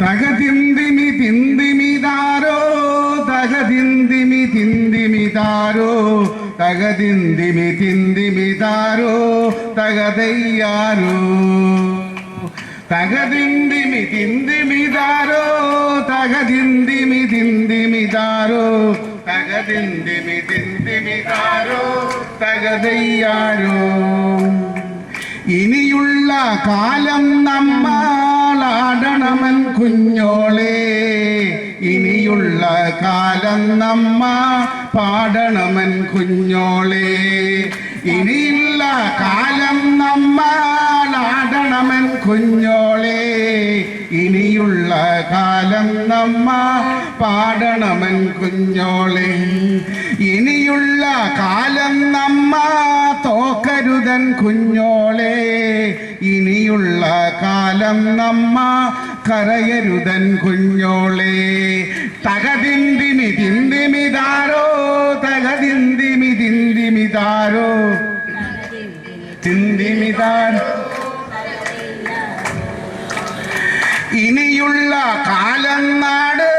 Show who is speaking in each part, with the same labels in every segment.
Speaker 1: തകതിന്തിമി തിന്തിമിതാരോ തകതിന്തിമി തിന്തിമിതാരോ തകതിന്തിമി തിന്തിമിതാരോ തകതയ്യാരോ തകതിന്തിമി തിന്തിമിതാരോ തകതിന്തിമി തിന്തിമിതാരോ തകതിന്തിമി തിന്തിമിതാരോ തകതയ്യാരോ ഇനിയുള്ള കാലം നമ്മളാടണമൻ കുഞ്ഞോളെ ഇനിയുള്ള കാലം നമ്മ പാടണമൻ കുഞ്ഞോളെ. ഇനിയുള്ള കാലം നമ്മ ആടണമൻ കുഞ്ഞോളെ. ഇനിയുള്ള കാലം നമ്മ പാടണമൻ കുഞ്ഞോളെ. ഇനിയുള്ള കാലം നമ്മ തോക്കരുതൻ കുഞ്ഞോളെ. ഇനിയുള്ള കാലം നമ്മ കരയരുതൻ കുഞ്ഞോളെ. തകതിന്തിമി തിന്തിമിതാരോ തകതിന്തിമി തിന്തിമിതാരോ തിന്തിമിതാരോ ഇനിയുള്ള കാലം നാട്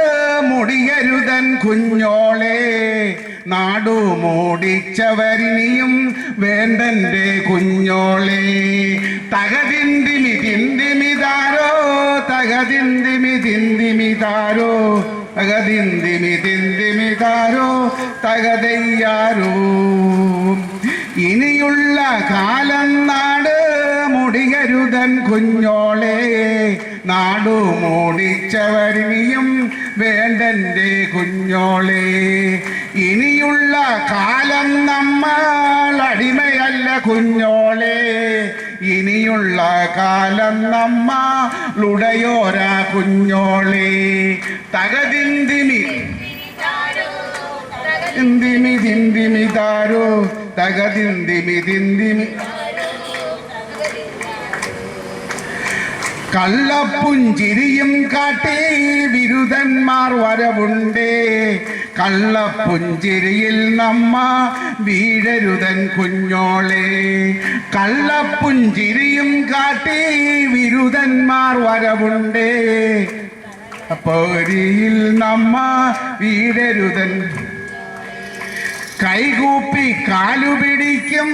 Speaker 1: മുടിയരുതൻ കുഞ്ഞോളെ. നാടു മൂടിച്ചവരിനിയും വേണ്ടന്റെ കുഞ്ഞോളെ. തകതിന്തിമി തിന്തിമിതാരോ തകതിന്തിമി തിന്തിമിതാരോ തിന്തിമി താരോ തകതയ്യാരോ? ഇനിയുള്ള കാലം നാട് മുടിയരുതൻ കുഞ്ഞോളെ. നാടു മൂടിച്ചവരിനിയും വേണ്ടന്റെ കുഞ്ഞോളെ. ഇനിയുള്ള കാലം നമ്മൾ അടിമയല്ല കുഞ്ഞോളെ. ഇനിയുള്ള കാലം നമ്മ നമ്മളുടയോര കുഞ്ഞോളെ. തകതിന്തിമി തിന്തിമി തിന്തിമി താരോ. തകതിന്തിമി തിന്തിമി. കള്ളപ്പുഞ്ചിരിയും കാട്ടി വിരുദന്മാർ വരവുണ്ടേ. കള്ളപ്പുഞ്ചിരിയിൽ നമ്മ വീഴരുതൻ കുഞ്ഞോളെ. കള്ളപ്പുഞ്ചിരിയും കാട്ടി വിരുദന്മാർ വരവുണ്ടേ. പോരിയിൽ നമ്മ വീഴരുതൻ. കൈകൂപ്പി കാലുപിടിക്കും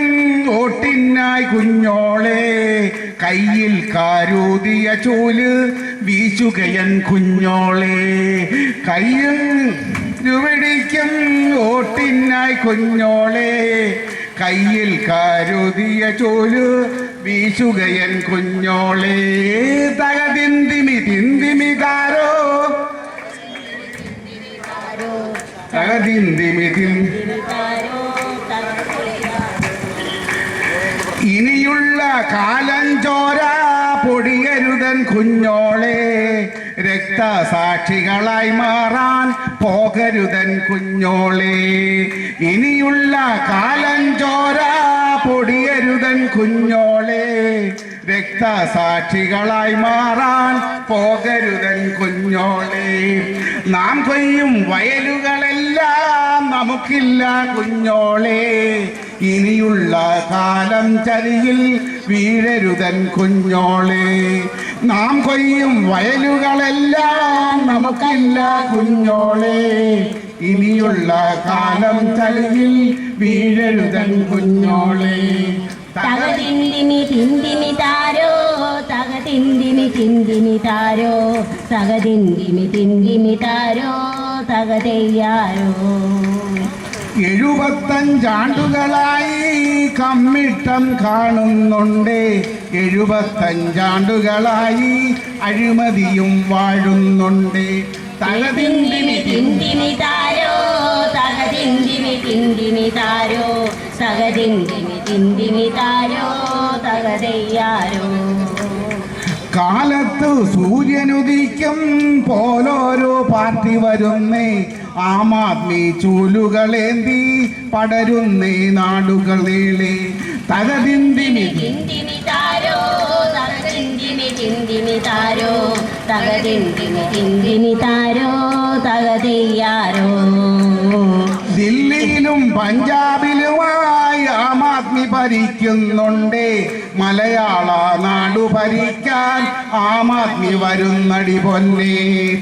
Speaker 1: ഓട്ടിനായി കുഞ്ഞോളെ. കയ്യിൽ കാരൂതിയ ചൂൽ വീശുകയൻ കുഞ്ഞോളെ. കയ്യിൽ പിടിക്കും ഓട്ടിനായി കുഞ്ഞോളെ. കയ്യിൽ കാരുതിയ ചോൽ വീശുകയൻ കുഞ്ഞോളെ. തകതിന്തിമി തിന്തിമി താരോ തകതിന്തിമി ഇനിയുള്ള കാലം ചോര പൊടിയരുതൻ കുഞ്ഞോളെ. രക്തസാക്ഷികളായി മാറാൻ പോകരുതൻ കുഞ്ഞോളെ. ഇനിയുള്ള കാലം ചോര പൊടിയരുതൻ കുഞ്ഞോളെ. രക്തസാക്ഷികളായി മാറാൻ പോകരുതൻ കുഞ്ഞോളെ. നാം കൊയ്യും വയലുകളെല്ലാം നമുക്കില്ല കുഞ്ഞോളെ. ഇനിയുള്ള കാലം ചരിയിൽ വീഴരുതൻ കുഞ്ഞോളെ. നാം കൊയ്യും വയലുകളെല്ലാം നമുക്കില്ല കുഞ്ഞോളെ. ഇനിയുള്ള കാലം തലയിൽ വീഴരുതൻ കുഞ്ഞോളെ.
Speaker 2: തകതിന്തിനി തിന്തിനി താരോ തകതിന്തിനി തിന്തിനി താരോ തകതിന്തിനി തിന്തിനി താരോ തകതെയ്യാരോ.
Speaker 1: എഴുപത്തഞ്ചാണ്ടുകളായി കമ്മിട്ടം കാണുന്നുണ്ട്. എഴുപത്തഞ്ചാണ്ടുകളായി അഴിമതിയും വാഴുന്നുണ്ട്.
Speaker 2: താരോ താരോ താരോ തകതെയ്യാരോ
Speaker 1: കാലത്ത് സൂര്യനുദിക്കും പോലോരോ പാർട്ടി വരുന്നേ. ആം ആദ്മി ചൂലുകളേന്തി പടരുന്നേ നാടുകൾ നീളെ. തകതിന്തിനി
Speaker 2: തിന്തിനി താരോ തകതിന്തിനി തിന്തിനി താരോ തകതിന്തിനി തിന്തിനി താരോ തകതെയ്യാരോ.
Speaker 1: ദില്ലിയിലും ആദ്മി ഭരിക്കുന്നുണ്ട് മലയാള നാടു ഭരിക്കാൻ ആം ആദ്മി വരുന്നടി പൊന്നെ.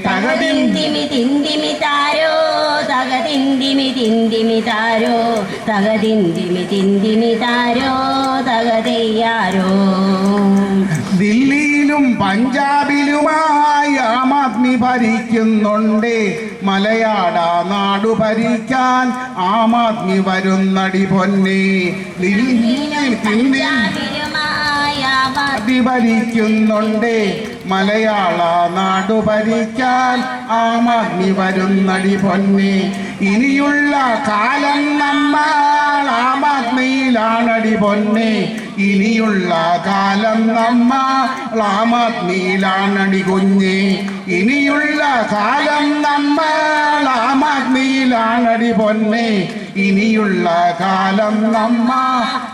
Speaker 2: തകതിന്തിമി തിന്തിമി താരോ തകതിന്തിമി തിന്തിമി താരോ തകതിന്തിമി തിന്തിമി താരോ തകതെയ്യാരോ.
Speaker 1: ദില്ലിയിലും പഞ്ചാബിലുമായി ആം ആദ്മി ഭരിക്കുന്നുണ്ട്. മലയാള നാടു ഭരിക്കാൻ ആം ആദ്മി വരുന്നടി പൊന്നെ. ഭരിക്കുന്നുണ്ട് മലയാള നാടു ഭരിക്കാൻ ആം ആദ്മി വരുന്നടി പൊന്നെ. ഇനിയുള്ള കാലം നമ്മൾ ആം ആദ്മിയിലാണടി പൊന്നെ. ഇനിയുള്ള കാലം നമ്മളാമഗ്നിയിലാണടി കുഞ്ഞ്. ഇനിയുള്ള കാലം നമ്മളാമഗ്നിയിലാണടി പൊന്നെ. ഇനിയുള്ള കാലം നമ്മ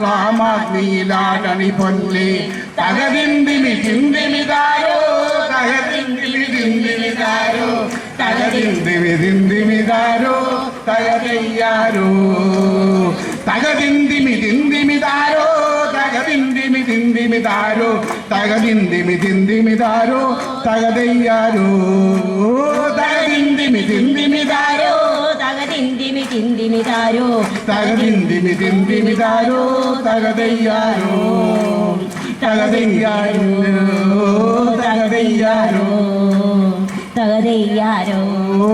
Speaker 1: ആദ്മിയിലാണടി പൊന്നെ. തകതിന്തിമി ചിന്തിമിതാരോ തകതിന്തിമി ചിന്തിമിതാരോ തകതിന്തിമി ചിന്തിമിതാരോ തകതയ്യാരോ. ചിന്തിമിതാരോ തകതിന്തിമി ചിന്തിമിതാരോ തകതയ്യാരോ തകതിന്തിമി ചിന്തിമിതാരോ
Speaker 2: തകതിന്തിമി തിന്തിമി താരോ
Speaker 1: തകതിന്തിമി ചിന്തിമിതാരോ തകതയ്യാരോ തകതയ്യാരോ തകതയ്യാരോ
Speaker 2: തകതെയ്യാരോ
Speaker 1: ഓ